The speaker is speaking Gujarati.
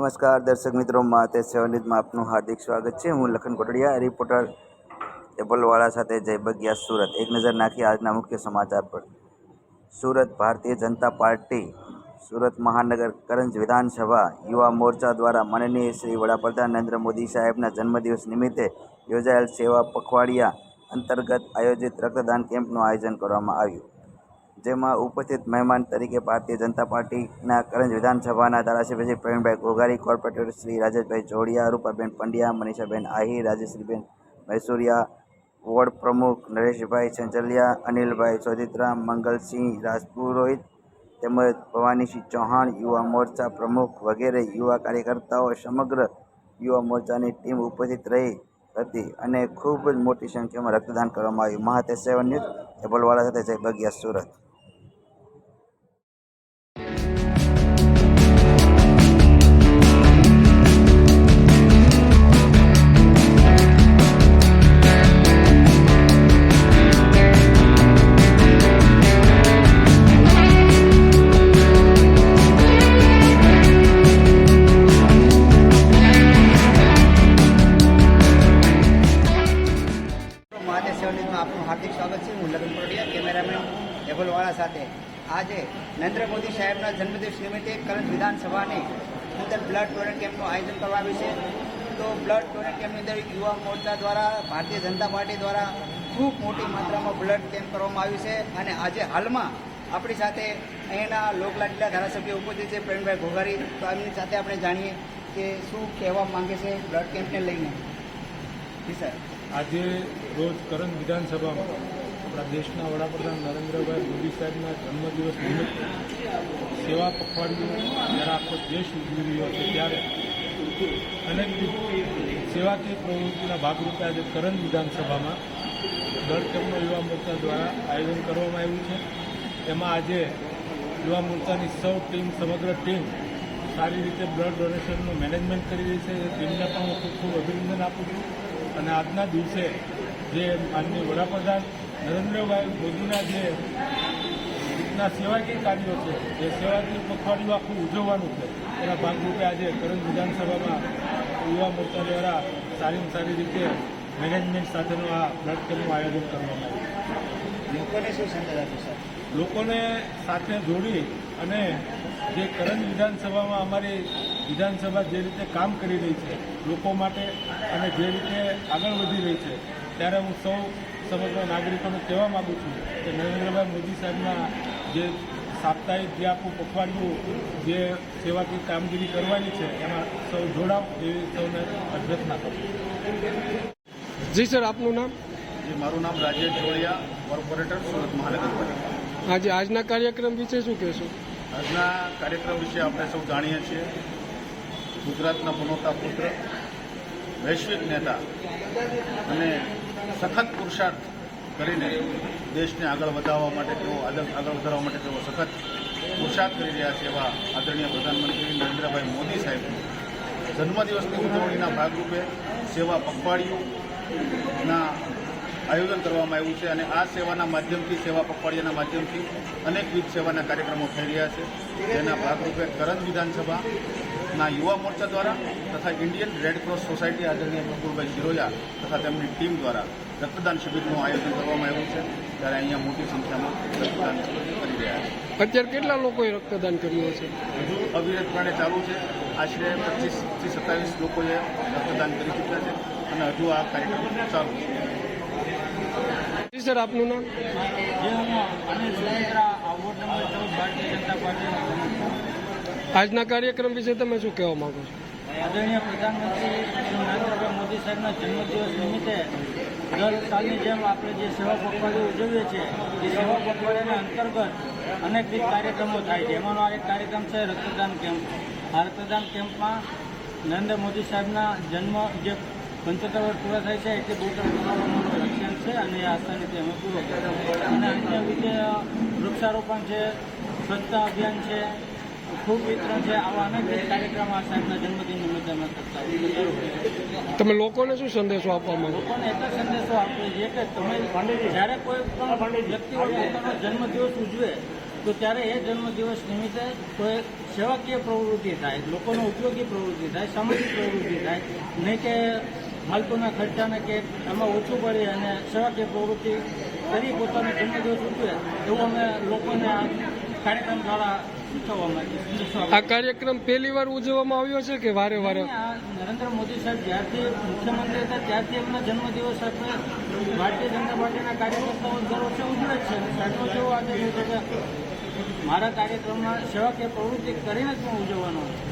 નમસ્કાર, દર્શક મિત્રો, માતે સેવનિતમાં આપનું હાર્દિક સ્વાગત છે. હું લખન કોટડિયા રિપોર્ટર એપલવાળા સાથે જયબગિયા સુરત. એક નજર નાખી આજના મુખ્ય સમાચાર પર. સુરત ભારતીય જનતા પાર્ટી, સુરત મહાનગર કરંજ વિધાનસભા યુવા મોરચા દ્વારા માનનીય શ્રી વડાપ્રધાન નરેન્દ્ર મોદી સાહેબના જન્મદિવસ નિમિત્તે યોજાયેલ સેવા પખવાડિયા અંતર્ગત આયોજિત રક્તદાન કેમ્પનું આયોજન કરવામાં આવ્યું. જેમાં ઉપસ્થિત મહેમાન તરીકે ભારતીય જનતા પાર્ટીના કરંજ વિધાનસભાના ધારાસભ્ય શ્રી પ્રવીણભાઈ ગોગારી કોર્પોરેટર શ્રી રાજેશભાઈ જોડિયા, રૂપાબેન પંડ્યા, મનીષાબેન આહિર રાજેશ્રીબેન મૈસુરિયા, વોર્ડ પ્રમુખ નરેશભાઈ ચંચલિયા અનિલભાઈ સોજિત્રા મંગલસિંહ રાજપુરોહિત તેમજ ભવાનીસિંહ ચૌહાણ, યુવા મોરચા પ્રમુખ વગેરે યુવા કાર્યકર્તાઓ સમગ્ર યુવા મોરચાની ટીમ ઉપસ્થિત રહી હતી અને ખૂબ જ મોટી સંખ્યામાં રક્તદાન કરવામાં આવ્યું. મહાતે સેવન ન્યૂઝ એબલવાળા સાથે જય બગિયા સુરત. કેમેરામેન ડેબલવાળા સાથે. આજે નરેન્દ્ર મોદી સાહેબના જન્મદિવસ નિમિત્તે કરંજ વિધાનસભાની અંદર બ્લડ ડોનેટ કેમ્પનું આયોજન કરવામાં આવ્યું છે. તો બ્લડ ડોનેટ કેમ્પની અંદર યુવા મોરચા દ્વારા, ભારતીય જનતા પાર્ટી દ્વારા ખૂબ મોટી માત્રામાં બ્લડ કેમ્પ કરવામાં આવ્યું છે. અને આજે હાલમાં આપણી સાથે અહીંના લોકલાડીલા ધારાસભ્ય ઉપસ્થિત છે પ્રેમભાઈ ઘોઘારી. તો એમની સાથે આપણે જાણીએ કે શું કહેવા માંગે છે બ્લડ કેમ્પને લઈને. જી, સર. આજે રોજ કરંજ વિધાનસભામાં આપણા દેશના વડાપ્રધાન નરેન્દ્રભાઈ મોદી સાહેબના જન્મદિવસ નિમિત્તે સેવા પખવાડિયું જ્યારે આખો દેશ ઉજવી રહ્યો છે ત્યારે અનેક સેવાકીય પ્રવૃત્તિના ભાગરૂપે આજે કરંજ વિધાનસભામાં બ્લડ કેમ્પનો યુવા મોરચા દ્વારા આયોજન કરવામાં આવ્યું છે. એમાં આજે યુવા મોરચાની સૌ ટીમ, સમગ્ર ટીમ સારી રીતે બ્લડ ડોનેશનનું મેનેજમેન્ટ કરી રહી છે. એ ટીમને પણ હું ખૂબ ખૂબ અભિનંદન આપું છું. અને આજના દિવસે જે માનનીય વડાપ્રધાન નરેન્દ્રભાઈ મોદીના જે રીતના સેવાકીય કાર્યો છે એ સેવાકીય પખવાડિયું આખું ઉજવવાનું છે એના ભાગરૂપે આજે કરંજ વિધાનસભામાં યુવા મોરચા દ્વારા સારીમાં સારી રીતે મેનેજમેન્ટ સાથેનું આ બ્લડ કેમ્પનું આયોજન કરવામાં આવ્યું લોકોને શું સંદેશ આપ્યો સર લોકોને સાથે જોડી અને જે કરંજ વિધાનસભામાં અમારી વિધાનસભા જે રીતે કામ કરી રહી છે લોકો માટે અને જે રીતે આગળ વધી રહી છે ત્યારે હું સૌ સમગ્ર નાગરિકોને કહેવા માગું છું કે નરેન્દ્રભાઈ મોદી સાહેબના જે સાપ્તાહિક જે આખું પખવાડિયું જે સેવાકીય કામગીરી કરવાની છે એમાં સૌ જોડાવ એવી સૌને અભ્યર્થના કરું જી સર આપનું નામ? જી મારું નામ રાજેશ જોડિયા કોર્પોરેટર સુરત મહાનગરપાલિકા આજે આજના કાર્યક્રમ વિશે શું કહેશો? આજના કાર્યક્રમ વિશે આપણે સૌ જાણીએ છીએ. ગુજરાતના પનોતા પુત્ર વૈશ્વિક નેતા અને સખત પુરુષાર્થ કરીને દેશને આગળ વધારવા માટે તેઓ આગળ વધારવા માટે તેઓ સખત પુરુષાર્થ કરી રહ્યા છે એવા આદરણીય પ્રધાનમંત્રી નરેન્દ્રભાઈ મોદી સાહેબ જન્મદિવસની ઉજવણીના ભાગરૂપે સેવા પખવાડિયુંના આયોજન કરવામાં આવ્યું છે અને આ સેવાના માધ્યમથી, સેવા પખવાડિયાના માધ્યમથી અનેકવિધ સેવાના કાર્યક્રમો થઈ રહ્યા છે. જેના ભાગરૂપે કરંજ વિધાનસભાના યુવા મોરચા દ્વારા તથા ઇન્ડિયન રેડક્રોસ સોસાયટી આદરણીય બકુલભાઈ શિરોયા તથા તેમની ટીમ દ્વારા રક્તદાન શિબિરનું આયોજન કરવામાં આવ્યું છે. ત્યારે અહીંયા મોટી સંખ્યામાં રક્તદાન કરી રહ્યા છે. અત્યારે કેટલા લોકોએ રક્તદાન કર્યું હશે? હજુ અવિરતપણે ચાલુ છે. આશરે પચીસથી સત્તાવીસ લોકોએ રક્તદાન કરી ચૂક્યા છે અને હજુ આ કાર્યક્રમ ચાલુ છે. સર આપનું નામ? જે હું અનિલ સુરેન્દ્રા આ વોર્ડ નંબર ચૌદ ભારતીય જનતા પાર્ટીના પ્રમુખ આજના કાર્યક્રમ વિશે તમે શું કહેવા માંગો છો? આદરણીય પ્રધાનમંત્રી શ્રી નરેન્દ્રભાઈ મોદી સાહેબના જન્મદિવસ નિમિત્તે દર સાલની જેમ આપણે જે સેવા પખવાડિયું ઉજવીએ છીએ, એ સેવા પખવાડિયાના અંતર્ગત અનેકવિધ કાર્યક્રમો થાય છે. એમાંનો આ એક કાર્યક્રમ છે રક્તદાન કેમ્પ. આ રક્તદાન કેમ્પમાં નરેન્દ્ર મોદી સાહેબના જન્મ જે પંચોતેર વર્ષ પૂરા થાય છે, એટલે બહુ લક્ષ્યાંક છે અને એ આસાનીથી અમે પૂરો અને અન્ય રીતે વૃક્ષારોપણ છે, સ્વચ્છતા અભિયાન છે ખૂબ વિતરણ છે આવા અનેક કાર્યક્રમ આ સાહેબના જન્મદિન નિમિત્તે અમે કરતા તમે લોકોને શું સંદેશો આપવા માંગો? લોકોને એક સંદેશો આપીએ છીએ કે તમે જ્યારે કોઈ પણ વ્યક્તિ પોતાનો જન્મદિવસ ઉજવે તો ત્યારે એ જન્મદિવસ નિમિત્તે કોઈ સેવાકીય પ્રવૃત્તિ થાય લોકોનો ઉપયોગી પ્રવૃત્તિ થાય સામાજિક પ્રવૃત્તિ થાય. નહીં કે માલકોના ખર્ચાને કે એમાં ઓછું કરી અને સેવાકીય પ્રવૃત્તિ કરી પોતાનો જન્મદિવસ ઉજવે એવું અમે લોકોને આ કાર્યક્રમ દ્વારા આ કાર્યક્રમ પહેલી વાર ઉજવવામાં આવ્યો છે કે વારે વારે? નરેન્દ્ર મોદી સાહેબ જ્યારથી મુખ્યમંત્રી હતા, ત્યારથી એમના જન્મદિવસ આપણે ભારતીય જનતા પાર્ટીના કાર્યકર્તાઓ દર વર્ષે ઉજવે છે. સાચો જેવો કે મારા કાર્યક્રમમાં સેવાકીય પ્રવૃત્તિ કરીને જ હું ઉજવવાનો છું.